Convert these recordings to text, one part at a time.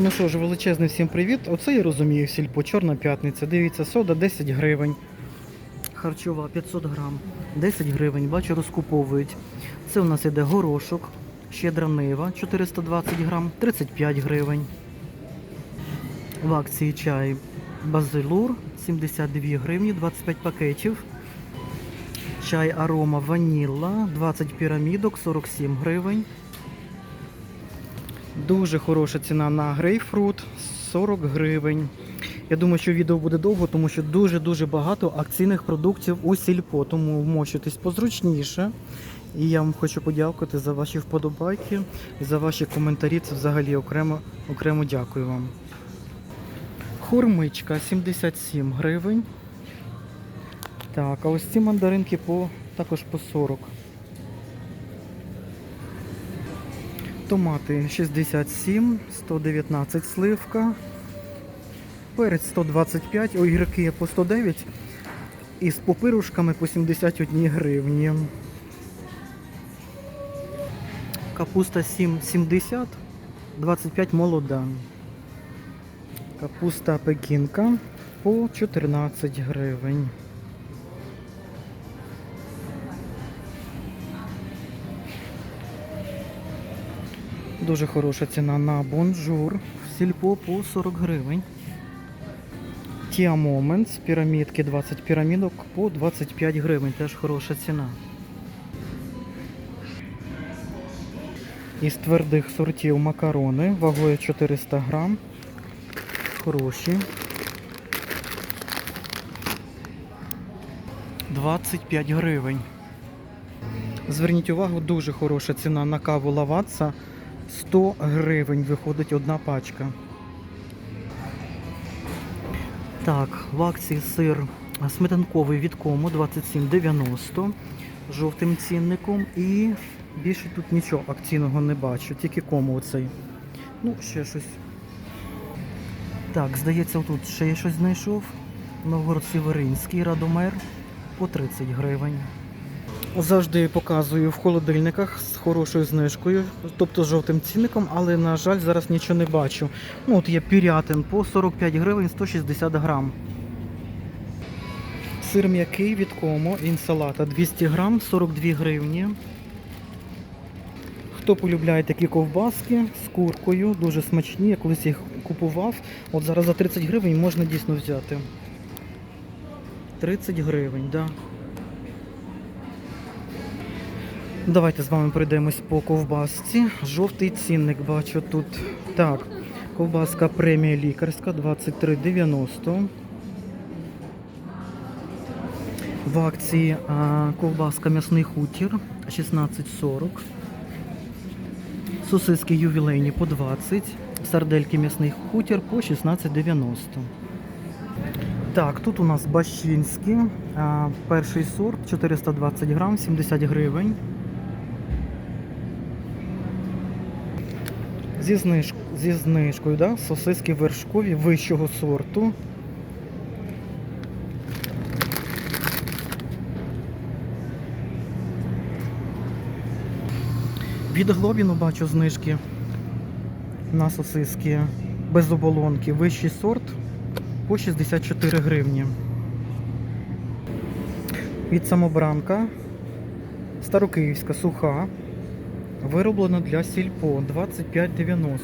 Ну що ж, величезний всім привіт. Оце я розумію, сільпо, чорна п'ятниця. Дивіться, сода 10 гривень. Харчова 500 грам. 10 гривень, бачу, розкуповують. Це у нас іде горошок, щедра нива 420 грам, 35 гривень. В акції чай Базилур 72 гривні, 25 пакетів. Чай арома ванілла, 20 пірамідок, 47 гривень. Дуже хороша ціна на грейпфрут 40 гривень. Я думаю, що відео буде довго, тому що дуже-дуже багато акційних продуктів у сільпо, тому вмощуйтесь позручніше. І я вам хочу подякувати за ваші вподобайки і за ваші коментарі. Це взагалі окремо, окремо дякую вам. Хурмичка 77 гривень. Так, а ось ці мандаринки по, також по 40. Томати 67, 119 сливка. Перець 125, огірки по 109 і з попирушками по 71 гривні. Капуста 7,70, 25 молода. Капуста пекінка по 14 гривень. Дуже хороша ціна на бонжур. Сільпо по 40 гривень. Tia Moments, пірамідки 20 пірамідок по 25 гривень. Теж хороша ціна. Із твердих сортів макарони вагою 400 грам. Хороші. 25 гривень. Зверніть увагу, дуже хороша ціна на каву лаватса. 100 гривень виходить одна пачка. Так, в акції сир сметанковий від кому 27,90 жовтим цінником. І більше тут нічого акційного не бачу, тільки кому оцей. Ну, ще щось. Так, здається, тут ще я щось знайшов. Новгород Сіверинський, Радомер по 30 гривень. Завжди показую в холодильниках з хорошою знижкою, тобто з жовтим цінником, але, на жаль, зараз нічого не бачу. Ну, от є пірятин по 45 гривень 160 грам. Сир м'який від комо, інсалата 200 грам, 42 гривні. Хто полюбляє такі ковбаски з куркою, дуже смачні, я колись їх купував. От зараз за 30 гривень можна дійсно взяти. 30 гривень, так. Да. Давайте з вами пройдемось по ковбасці. Жовтий цінник бачу тут. Так, ковбаска премія лікарська 23,90. В акції а, ковбаска м'ясний хутір 16,40. Сосиски ювілейні по 20. Сардельки м'ясний хутір по 16,90. Так, тут у нас бащинські. А, перший сорт 420 грам, 70 гривень. Зі, зниж... Зі знижкою, да? сосиски вершкові вищого сорту. Від Глобіну бачу знижки на сосиски без оболонки. Вищий сорт по 64 гривні. Від самобранка Старокиївська суха. Вироблено для сільпо 25,90.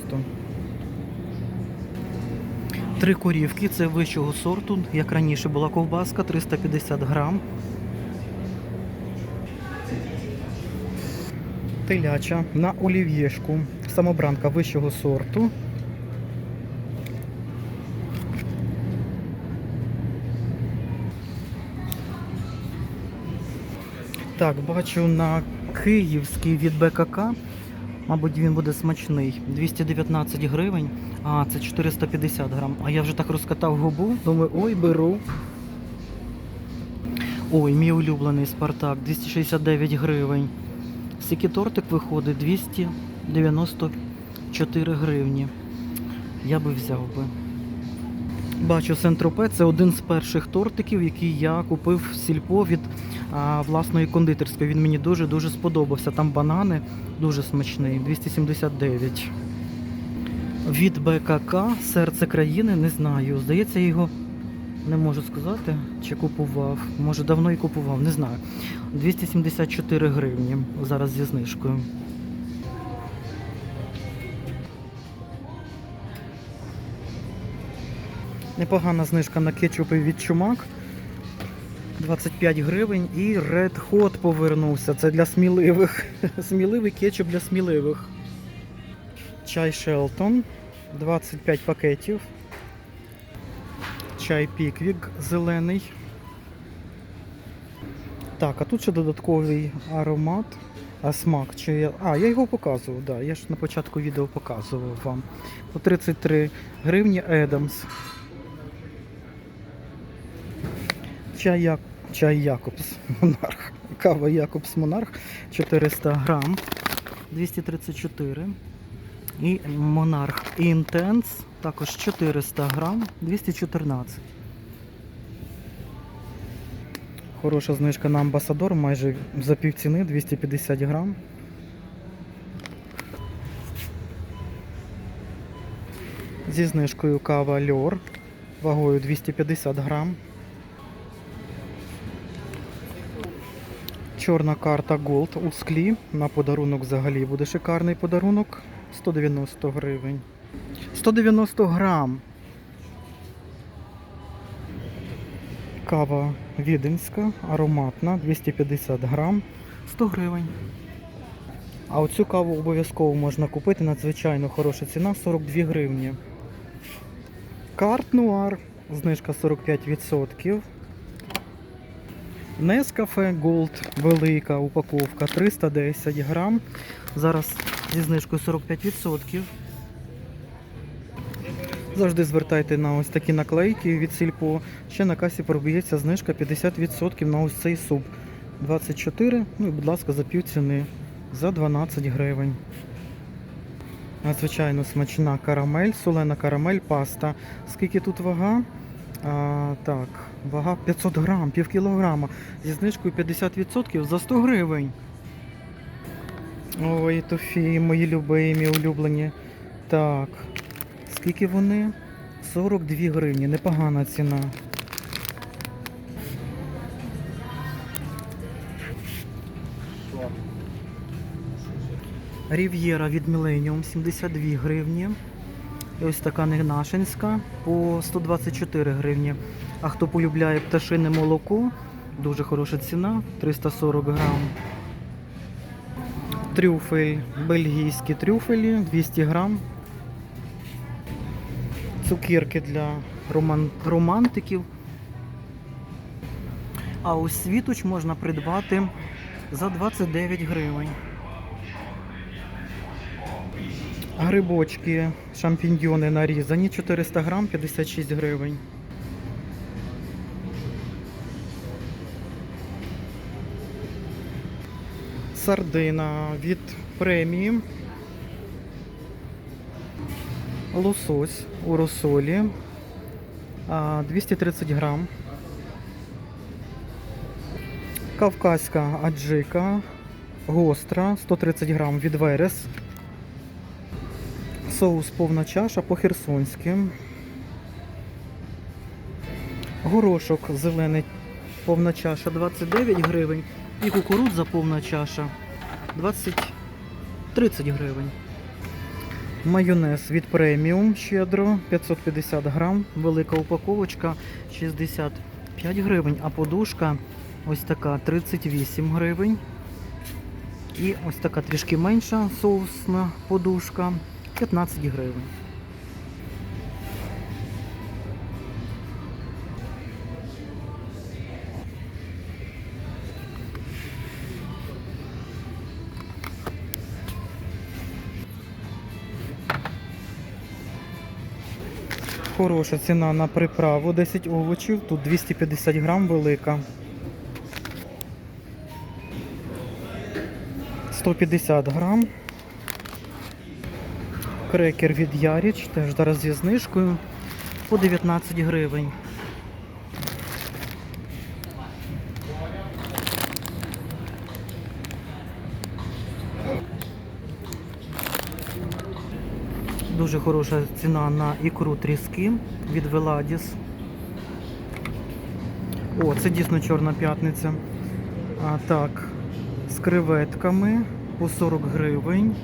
Три корівки, це вищого сорту, як раніше була ковбаска, 350 грам. Теляча на олів'єшку. Самобранка вищого сорту. Так, бачу на київський від БКК. Мабуть, він буде смачний. 219 гривень, а це 450 грам. А я вже так розкатав губу. Думаю, ой, беру. Ой, мій улюблений Спартак, 269 гривень. Скільки тортик виходить 294 гривні. Я би взяв би. Бачу Сентропе, це один з перших тортиків, який я купив в сільпо від власної кондитерської. Він мені дуже-дуже сподобався. Там банани дуже смачний, 279. Від БКК серце країни не знаю. Здається, його не можу сказати, чи купував. Може давно і купував, не знаю. 274 гривні зараз зі знижкою. Непогана знижка на кетчупи від чумак. 25 гривень і Red Hot повернувся. Це для сміливих. Сміливий кетчуп для сміливих. Чай Шелтон 25 пакетів. Чай Піквік зелений. Так, а тут ще додатковий аромат. А смак. Чи я... А, я його показував, да. Я ж на початку відео показував вам. По 33 гривні Едамс. Чай, Як... Чай Якобс Монарх. Кава Якобс Монарх 400 грам. 234. І Монарх Інтенс також 400 грам, 214. Хороша знижка на амбасадор, майже за півціни 250 грам. Зі знижкою кава Льор вагою 250 грам. Чорна карта Gold у склі. На подарунок взагалі буде шикарний подарунок. 190 гривень. 190 грам. Кава віденська, ароматна, 250 грам, 100 гривень. А оцю каву обов'язково можна купити, надзвичайно хороша ціна 42 гривні. Карт Нуар, знижка 45%. Нескафе Gold велика упаковка 310 грам. Зараз зі знижкою 45%. Завжди звертайте на ось такі наклейки від сільпо. Ще на касі проб'ється знижка 50% на ось цей суп. 24, ну і будь ласка, за пів ціни. За 12 гривень. Надзвичайно смачна карамель, солена карамель, паста. Скільки тут вага? А, так, вага 500 грам, пів кілограма. Зі знижкою 50% за 100 гривень. Ой, тофі, мої любимі, улюблені. Так. Скільки вони? 42 гривні, непогана ціна. Рів'єра від Millennium 72 гривні. І ось така негнашинська по 124 гривні. А хто полюбляє пташине молоко, дуже хороша ціна 340 грам. Трюфель, бельгійські трюфелі 200 грам. Цукерки для роман... романтиків. А ось світоч можна придбати за 29 гривень. Грибочки, шампіньйони нарізані 400 грам 56 гривень. Сардина від премії. Лосось у розсолі 230 грам. Кавказька аджика гостра 130 грам від Верес. Соус повна чаша по-херсонськи. Горошок зелений повна чаша 29 гривень. І кукурудза повна чаша 20 30 гривень. Майонез від преміум щедро 550 грам, велика упаковочка 65 гривень, а подушка ось така 38 гривень. І ось така трішки менша соусна подушка 15 гривень. Хороша ціна на приправу, 10 овочів, тут 250 грам велика. 150 грам. Крекер від Яріч, теж зараз зі знижкою по 19 гривень. Дуже хороша ціна на ікру тріски від Веладіс. О, це дійсно чорна п'ятниця. А, так, з креветками по 40 гривень.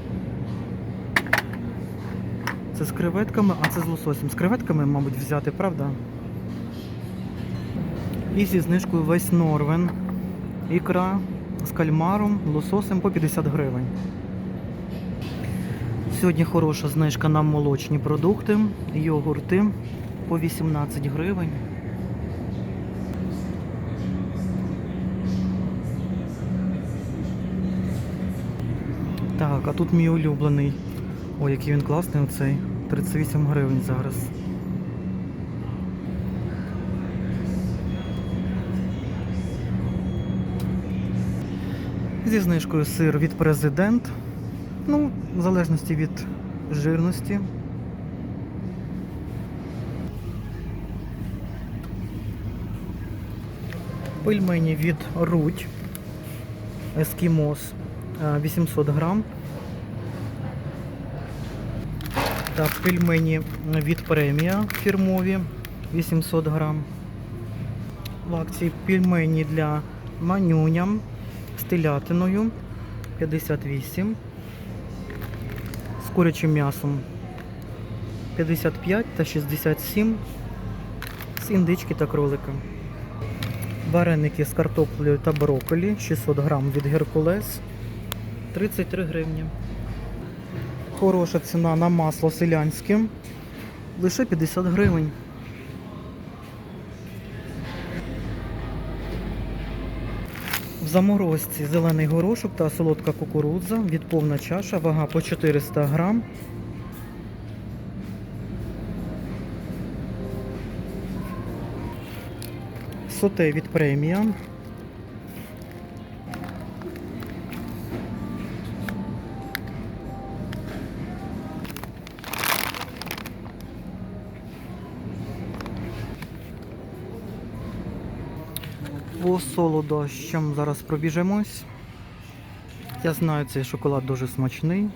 Це з креветками, а це з лососем. З креветками, мабуть, взяти, правда? І зі знижкою весь Норвен. Ікра з кальмаром, лососем по 50 гривень. Сьогодні хороша знижка на молочні продукти, йогурти по 18 гривень. Так, а тут мій улюблений. Ой, який він класний оцей. 38 гривень зараз. Зі знижкою сир від президент. Ну, в залежності від жирності. Пельмені від Рудь. Ескімос е, 800 грам. Так, пельмені від премія фірмові 800 грам. В акції пельмені для манюня з телятиною 58. З курячим м'ясом 55 та 67. З індички та кролика. Вареники з картоплею та брокколі 600 грам від Геркулес 33 гривні. Хороша ціна на масло селянське. Лише 50 гривень. В заморозці зелений горошок та солодка кукурудза від повна чаша, вага по 400 грам. Соте від премія. Солодощам зараз пробіжемось. Я знаю, цей шоколад дуже смачний.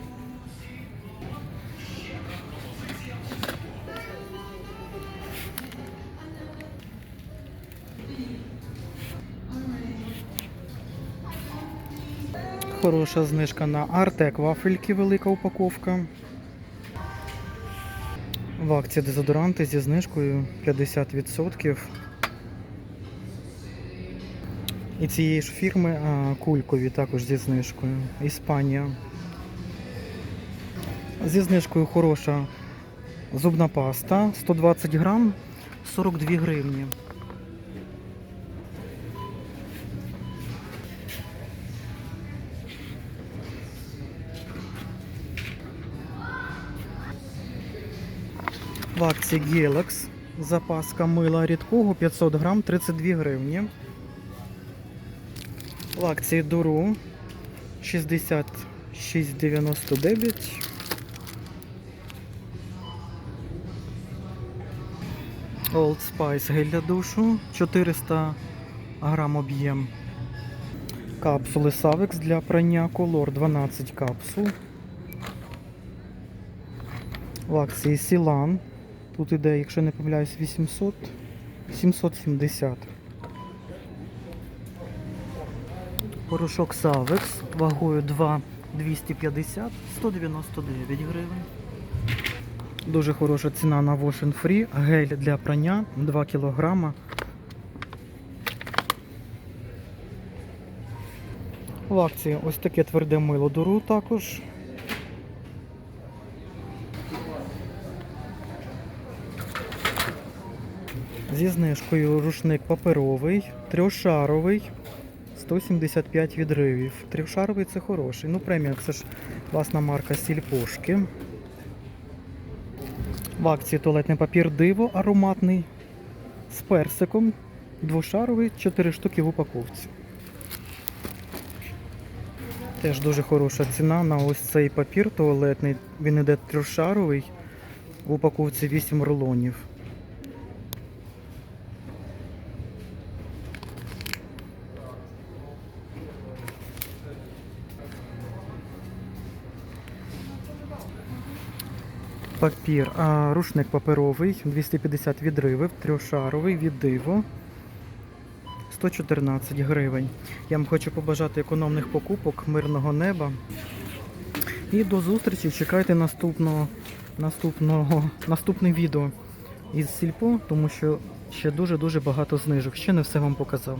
Хороша знижка на Артек вафельки, велика упаковка. В акції дезодоранти зі знижкою 50%. І цієї ж фірми а, кулькові також зі знижкою. Іспанія. Зі знижкою хороша зубна паста 120 грам 42 гривні. В акції Galax запаска мила рідкого 500 грам 32 гривні. В акції Дуру 66,99. Old Spice гель для душу 400 грам об'єм. Капсули Savex для прання Color 12 капсул. В акції Сілан. Тут іде, якщо не помиляюсь, 800 770. Порошок Савекс вагою 2 250 199 гривень. Дуже хороша ціна на Wash Free. Гель для прання 2 кг. В акції ось таке тверде мило дуру також. Зі знижкою рушник паперовий, трьошаровий. 175 відривів. Трьохшаровий це хороший. Ну, премія це ж власна марка Сільпошки. В акції туалетний папір диво ароматний з персиком. Двошаровий, 4 штуки в упаковці. Теж дуже хороша ціна на ось цей папір туалетний. Він іде трьохшаровий. В упаковці 8 рулонів. Папір, а рушник паперовий, 250 відривів, трьохшаровий від диво. 114 гривень. Я вам хочу побажати економних покупок, мирного неба. І до зустрічі. Чекайте наступного, наступного, наступне відео із сільпо, тому що ще дуже-дуже багато знижок. Ще не все вам показав.